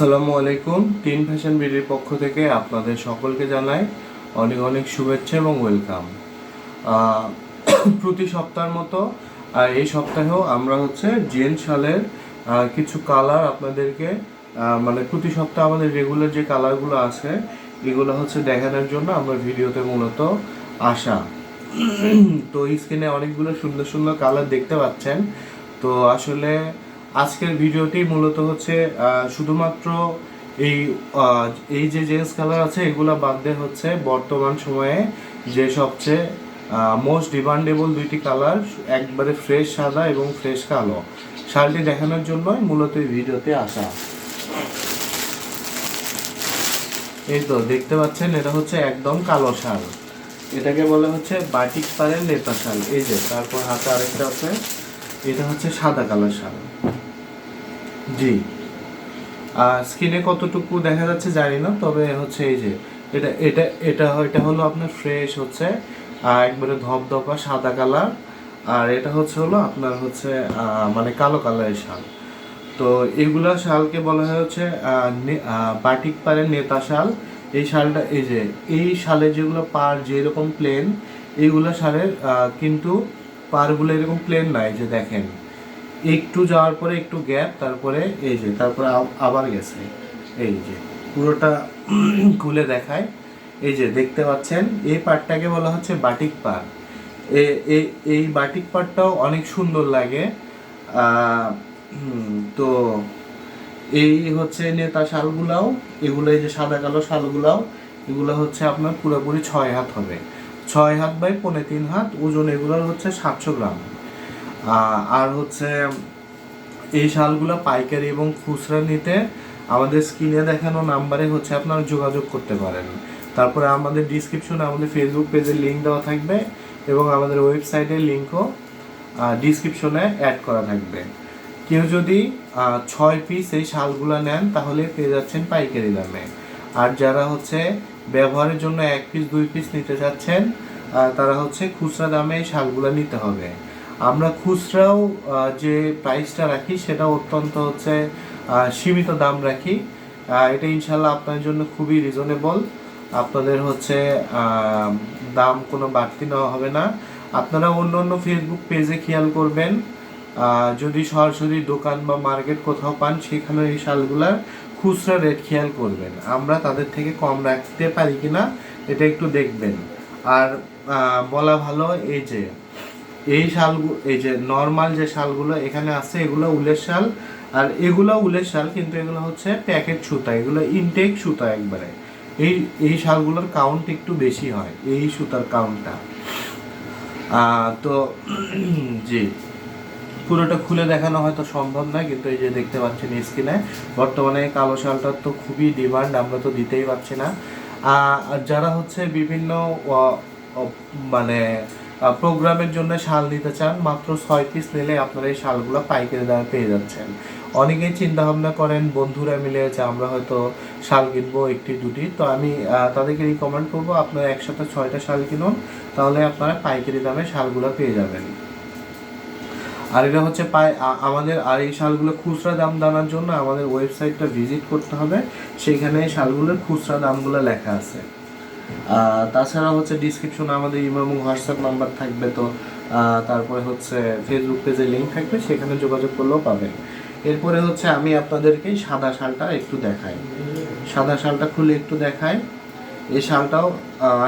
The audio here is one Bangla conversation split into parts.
আসসালামু আলাইকুম। তিন ফ্যাশন বিডির পক্ষ থেকে আপনাদের সকলকে জানাই অনেক অনেক শুভেচ্ছা এবং ওয়েলকাম। প্রতি সপ্তাহের মতো এই সপ্তাহেও আমরা হচ্ছে জেন শালের কিছু কালার আপনাদেরকে মানে প্রতি সপ্তাহে আমাদের রেগুলার যে কালারগুলো আছে, এগুলো হচ্ছে দেখানোর জন্য আমরা ভিডিওতে মূলত আসা। তো স্ক্রিনে অনেকগুলো সুন্দর সুন্দর কালার দেখতে পাচ্ছেন। তো আসলে আজকের ভিডিওটি মূলত হচ্ছে শুধুমাত্র এই এই যে জেন্স কালার আছে, এগুলো বাদ দিয়ে হচ্ছে বর্তমান সময়ে যে সবচেয়ে মোস্ট ডিমান্ডেবল দুইটি কালার, একবারে ফ্রেশ সাদা এবং ফ্রেশ কালো। শালটি দেখানোর জন্যই মূলত এই ভিডিওতে আসা। এই তো দেখতে পাচ্ছেন, এটা হচ্ছে একদম কালো শাল। এটাকে বলা হচ্ছে বাটিক পারের নেতা শাল। এই যে, তারপর হাতে আরেকটা আছে। এটা হচ্ছে সাদা কালার শাল। জি। আর স্কিনে কতটুকু দেখা যাচ্ছে জানি না, তবে হচ্ছে এই যে, এটা এটা এটা এটা হলো আপনার ফ্রেশ হচ্ছে, আর একবারে ধপধপা সাদা কালার, আর এটা হচ্ছে হলো আপনার হচ্ছে মানে কালো কালারের শাল। তো এগুলা শালকে বলা হয় হচ্ছে বাটিক পাড়ের নেতা শাল। এই শালটা, এই যে, এই শালে যেগুলো পার যেরকম প্লেন এইগুলো শালের কিন্তু পারগুলো এরকম প্লেন নাই যে দেখেন। একটু যাওয়ার পরে একটু গ্যাপ তারপরে এই যে, তারপরে আব- আবার গেছে। এই যে, পুরোটা খুলে দেখায়। এই যে, দেখতে পাচ্ছেন, এই পাটটাকে বলা হচ্ছে বাটিক এ- এই বাটিক পাটটাও অনেক সুন্দর লাগে। তো এই হচ্ছে নেতা শালগুলাও, এগুলো এই যে সাদা কালো শালগুলাও, এগুলো হচ্ছে আপনার পুরোপুরি ছয় হাত হবে। ছয় হাত বাই পৌনে তিন হাত, ওজন এগুলোর হচ্ছে সাতশো গ্রাম। আর হচ্ছে এই শালগুলো পাইকারি এবং খুচরা নিতে আমাদের স্ক্রিনে দেখানো নাম্বারে হচ্ছে আপনারা যোগাযোগ করতে পারেন। তারপরে আমাদের ডিসক্রিপশনে আমাদের ফেসবুক পেজের লিঙ্ক দেওয়া থাকবে এবং আমাদের ওয়েবসাইটের লিঙ্কও ডিসক্রিপশনে অ্যাড করা থাকবে। কেউ যদি ছয় পিস এই শালগুলো নেন তাহলে পেয়ে যাচ্ছেন পাইকারি দামে। আর যারা হচ্ছে ব্যবহারের জন্য এক পিস দুই পিস নিতে চাচ্ছেন তারা হচ্ছে খুচরা দামে এই শালগুলো নিতে হবে। আমরা খুচরাও যে প্রাইসটা রাখি, সেটা অত্যন্ত হচ্ছে সীমিত দাম রাখি। এটা ইনশাল্লাহ আপনার জন্য খুবই রিজনেবল আপনাদের হচ্ছে দাম কোনো বাড়তি নেওয়া হবে না। আপনারা অন্য অন্য ফেসবুক পেজে খেয়াল করবেন। যদি সরাসরি দোকান বা মার্কেট কোথাও পান, সেখানে এই শালগুলার খুচরা রেট খেয়াল করবেন। আমরা তাদের থেকে কম রাখতে পারি কিনা এটা একটু দেখবেন। আর বলা ভালো এই যে, এই শাল এই যে নর্মাল যে শালগুলো এখানে আছে, এগুলো উলের শাল। আর এগুলো উলের শাল কিন্তু এগুলো হচ্ছে প্যাকেট সুতা, এগুলো ইনটেক সুতা একবারে। এই এই শালগুলোর কাউন্ট একটু বেশি হয়, এই সুতার কাউন্টটা তো, জি। পুরোটা খুলে দেখানো হয়তো সম্ভব নয়, কিন্তু এই যে দেখতে পাচ্ছেন স্ক্রিনে বর্তমানে কালো শালটার তো খুবই ডিমান্ড আমরা তো দিতেই পারছি না। আর যারা হচ্ছে বিভিন্ন মানে প্রোগ্রামের জন্য শাল নিতে চান, মাত্র ছয় পিস নিলে আপনারা এই শালগুলো পাইকারি দামে পেয়ে যাচ্ছেন। অনেকেই চিন্তা ভাবনা করেন, বন্ধুরা মিলে যে আমরা হয়তো শাল কিনবো একটি, দুটি। তো আমি তাদেরকে রিকমেন্ড করব, আপনারা একসাথে ছয়টা শাল কিনুন, তাহলে আপনারা পাইকারি দামে শালগুলো পেয়ে যাবেন। আর এটা হচ্ছে পায় আমাদের আর এই শালগুলো খুচরা দাম জানার জন্য আমাদের ওয়েবসাইটটা ভিজিট করতে হবে। সেইখানে এই শালগুলোর খুচরা দামগুলো লেখা আছে। তাছাড়া হচ্ছে ডিসক্রিপশনে আমাদের ইমো এবং হোয়াটসঅ্যাপ নাম্বার থাকবে তো। তারপরে হচ্ছে ফেসবুক পেজে লিঙ্ক থাকবে, সেখানে যোগাযোগ করলেও পাবেন। এরপরে হচ্ছে আমি আপনাদেরকে সাদা শালটা একটু দেখাই। সাদা শালটা খুলে একটু দেখাই। এই শালটাও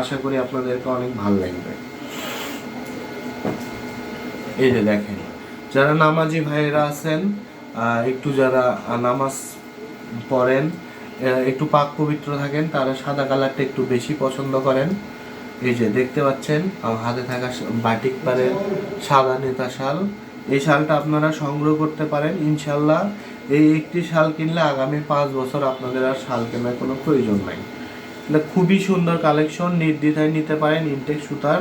আশা করি আপনাদেরকে অনেক ভালো লাগবে। এই যে দেখেন। যারা নামাজি ভাইয়েরা আছেন একটু যারা নামাজ পড়েন একটু পাক পবিত্র থাকেন, তারা সাদা কালারটা একটু বেশি পছন্দ করেন। এই যে দেখতে পাচ্ছেন হাতে থাকা বাটিক পারের সাদা নেতা শাল। এই শালটা আপনারা সংগ্রহ করতে পারেন ইনশাল্লাহ এই একটি শাল কিনলে আগামী পাঁচ বছর আপনাদের আর শাল কেনার কোনো প্রয়োজন নাই। এটা খুবই সুন্দর কালেকশন, নির্দ্বিধায় নিতে পারেন ইনটেক সুতার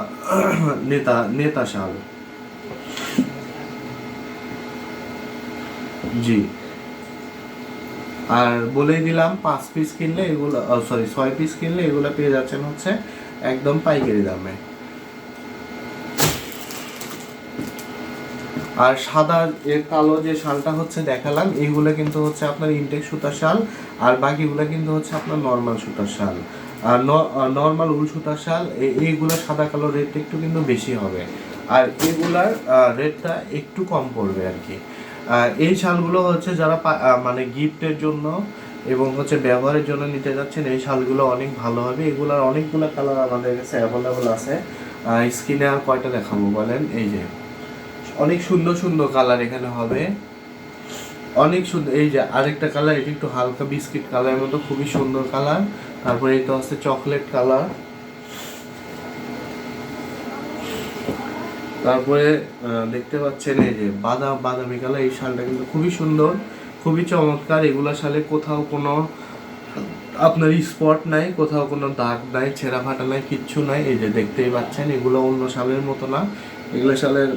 নেতা নেতা শাল। জি। আর বলেই দিলাম, পাঁচ পিস কিনলে এগুলো সরি ছয় পিস কিনলে এগুলো পেয়ে যাচ্ছেন হচ্ছে একদম পাইকারি দামে। আর সাদা এর কালো যে শালটা হচ্ছে দেখালাম, এইগুলো কিন্তু হচ্ছে আপনার ইনটেক সুতার শাল, আর বাকিগুলো কিন্তু হচ্ছে আপনার নর্মাল সুতার শাল। আর নর্মাল উল সুতার শাল এই- এইগুলো সাদা কালো রেটটা একটু কিন্তু বেশি হবে। আর এগুলার রেটটা একটু কম পড়বে আর কি। এই শালগুলো হচ্ছে যারা মানে গিফটের জন্য এবং হচ্ছে ব্যবহারের জন্য নিতে যাচ্ছেন, এই শালগুলো অনেক ভালো হবে। এগুলার অনেকগুলো কালার আমাদের কাছে অ্যাভেলেবল আছে। স্ক্রিনে আর কয়টা দেখাবো বলেন? এই যে, অনেক সুন্দর সুন্দর কালার এখানে হবে। অনেক সুন্দর, এই যে আরেকটা কালার এটি একটু হালকা বিস্কিট কালারের মতো, খুবই সুন্দর কালার তারপরে এটা হচ্ছে চকলেট কালার তারপরে দেখতে পাচ্ছেন এই যে বাদাম, বাদামি কালার, এই শালটা কিন্তু খুবই সুন্দর, খুবই চমৎকার। এগুলা শালে কোথাও কোনো আপনার স্পট নাই, কোথাও কোনো দাগ নাই, ছেঁড়া ফাটা নাই, কিচ্ছু নাই। এই যে দেখতেই পাচ্ছেন, এগুলো অন্য শালের মতো না। এগুলো শালের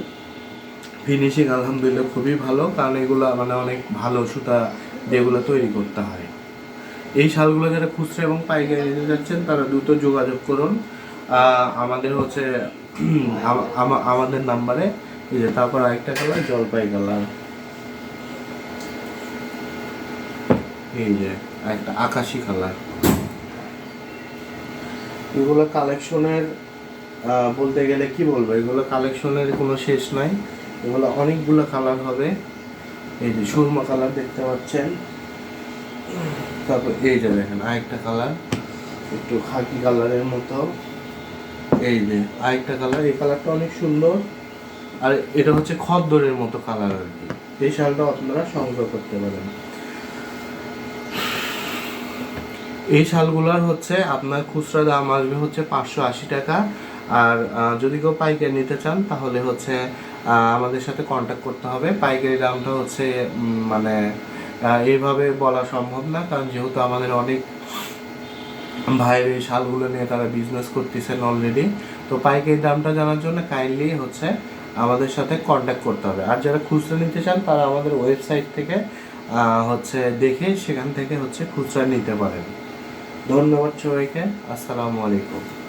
ফিনিশিং আলহামদুলিল্লাহ খুবই ভালো, কারণ এগুলো মানে অনেক ভালো সুতা যেগুলো তৈরি করতে হয়। এই শালগুলো যারা খুচরা এবং পাইকারি নিতে যাচ্ছেন তারা দ্রুত যোগাযোগ করুন। আমাদের হচ্ছে আমাদের নাম্বারে এই যে তারপর আরেকটা কালার জলপাই কালার এই যে একটা আকাশি কালার এগুলো কালেকশনের বলতে গেলে কি বলব? এগুলো কালেকশনের কোনো শেষ নাই। এগুলো অনেকগুলো কালার হবে। এই যে সুরমা কালার দেখতে পাচ্ছেন। তারপর এই যে দেখেন আরেকটা কালার একটু খাকি কালারের মতো। এই যে আরেকটা কালার এই কালারটা অনেক সুন্দর। আর এটা হচ্ছে খদ্দরের মতো কালার আর কি। এই শালটাও আপনারা সংগ্রহ করতে পারেন। এই শালগুলোর হচ্ছে আপনার খুচরা দাম আসবে হচ্ছে পাঁচশো আশি টাকা। আর যদি কেউ পাইকারি নিতে চান, তাহলে হচ্ছে আমাদের সাথে কন্ট্যাক্ট করতে হবে। পাইকারি দামটা হচ্ছে মানে এইভাবে বলা সম্ভব না। কারণ যেহেতু আমাদের অনেক ভাইয়ের এই শালগুলো নিয়ে তারা বিজনেস করতেছেন অলরেডি তো পাইকারি দামটা জানার জন্য কাইন্ডলি হচ্ছে আমাদের সাথে কন্ট্যাক্ট করতে হবে। আর যারা খুচরা নিতে চান, তারা আমাদের ওয়েবসাইট থেকে হচ্ছে দেখে সেখান থেকে হচ্ছে খুচরা নিতে পারেন। ধন্যবাদ সবাইকে। আসসালামু আলাইকুম।